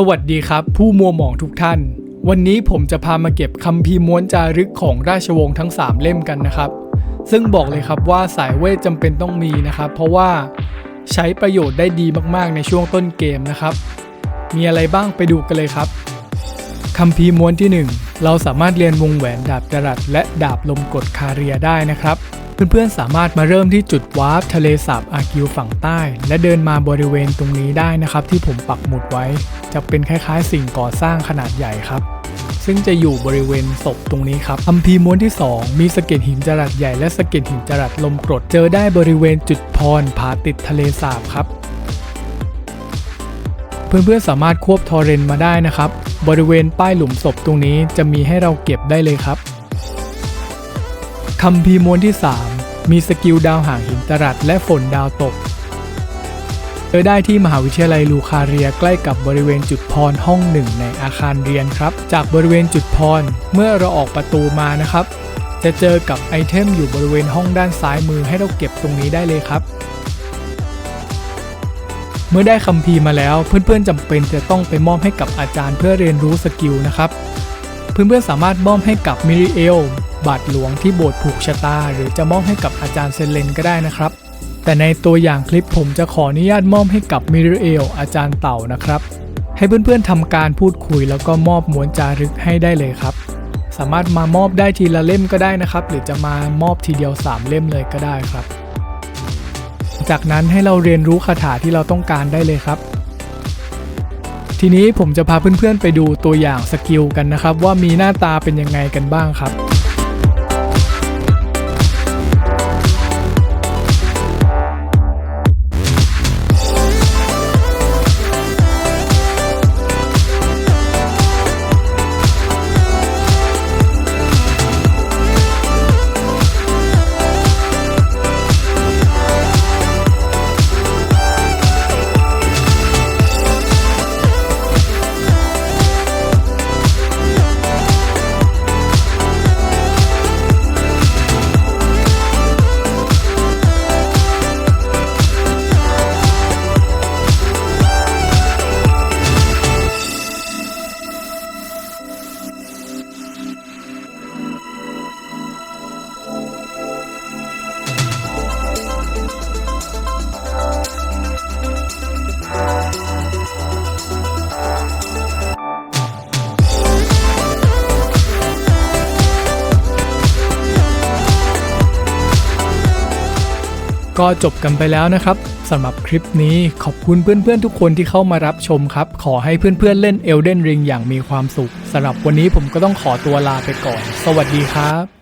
สวัสดีครับ ผู้มัวหมองทุกท่าน วันนี้ผมจะพามาเก็บคัมภีม้วนจารึกของราชวงศ์ทั้ง 3 เล่มกันนะครับ ซึ่งบอกเลยครับว่าสายเวทจำเป็นต้องมีนะครับ เพราะว่าใช้ประโยชน์ได้ดีมากๆในช่วงต้นเกมนะครับ มีอะไรบ้างไปดูกันเลยครับคัมภีม้วนที่ 1 เราสามารถเรียนวงแหวนดาบจรัสและดาบลมกดคาเรียได้นะครับ เพื่อนๆสามารถมาเริ่มที่จุดวาร์ปทะเลสาบอากิวฝั่งใต้ และเดินมาบริเวณตรงนี้ได้นะครับ ที่ผมปักหมุดไว้ จะเป็นคล้ายๆ สิ่งก่อสร้างขนาดใหญ่ครับ ซึ่งจะอยู่บริเวณศพตรงนี้ครับคัมภีม้วนที่ 2 มีสะเก็ดหินจรัสใหญ่และสะเก็ดหินจรัสลมกรดเจอได้บริเวณจุดพรผาติดทะเลสาบครับเพื่อนๆสามารถควบทอร์เรนมาได้นะครับ บริเวณป้ายหลุมศพตรงนี้จะมีให้เราเก็บได้เลยครับ คัมภีมวนที่ 3 มีสกิลดาวห่างหินตรัสและฝนดาวตก เจอได้ที่มหาวิทยาลัยลูคาเรียใกล้กับบริเวณจุดพรห้องหนึ่งในอาคารเรียนครับ จากบริเวณจุดพรเมื่อเราออกประตูมานะครับ จะเจอกับไอเทมอยู่บริเวณห้องด้านซ้ายมือให้เราเก็บตรงนี้ได้เลยครับเมื่อได้คัมภีร์มาแล้วเพื่อนๆจำเป็นจะต้องไปมอบให้กับอาจารย์เพื่อเรียนรู้สกิลนะครับ เพื่อนๆสามารถมอบให้กับมิริเอล บาทหลวงที่โบสถ์ผูกชะตา หรือจะมอบให้กับอาจารย์เซเลนก็ได้นะครับ แต่ในตัวอย่างคลิปผมจะขออนุญาตมอบให้กับมิริเอลอาจารย์เต่านะครับ ให้เพื่อนๆทำการพูดคุยแล้วก็มอบมวนจารึกให้ได้เลยครับ สามารถมามอบได้ทีละเล่มก็ได้นะครับ หรือจะมามอบทีเดียว 3 เล่มเลยก็ได้ครับ จากนั้นให้เราเรียนรู้คาถาที่เราต้องการได้เลยครับทีนี้ผมจะพาเพื่อนๆไปดูตัวอย่างสกิลกันนะครับ ว่ามีหน้าตาเป็นยังไงกันบ้างครับ ก็จบกันไปแล้วนะครับสำหรับคลิปนี้ขอบคุณเพื่อนๆทุกคนที่เข้ามารับชมครับ ขอให้เพื่อนๆเล่น Elden Ring อย่างมีความสุขสำหรับวันนี้ผมก็ต้องขอตัวลาไปก่อน สวัสดีครับ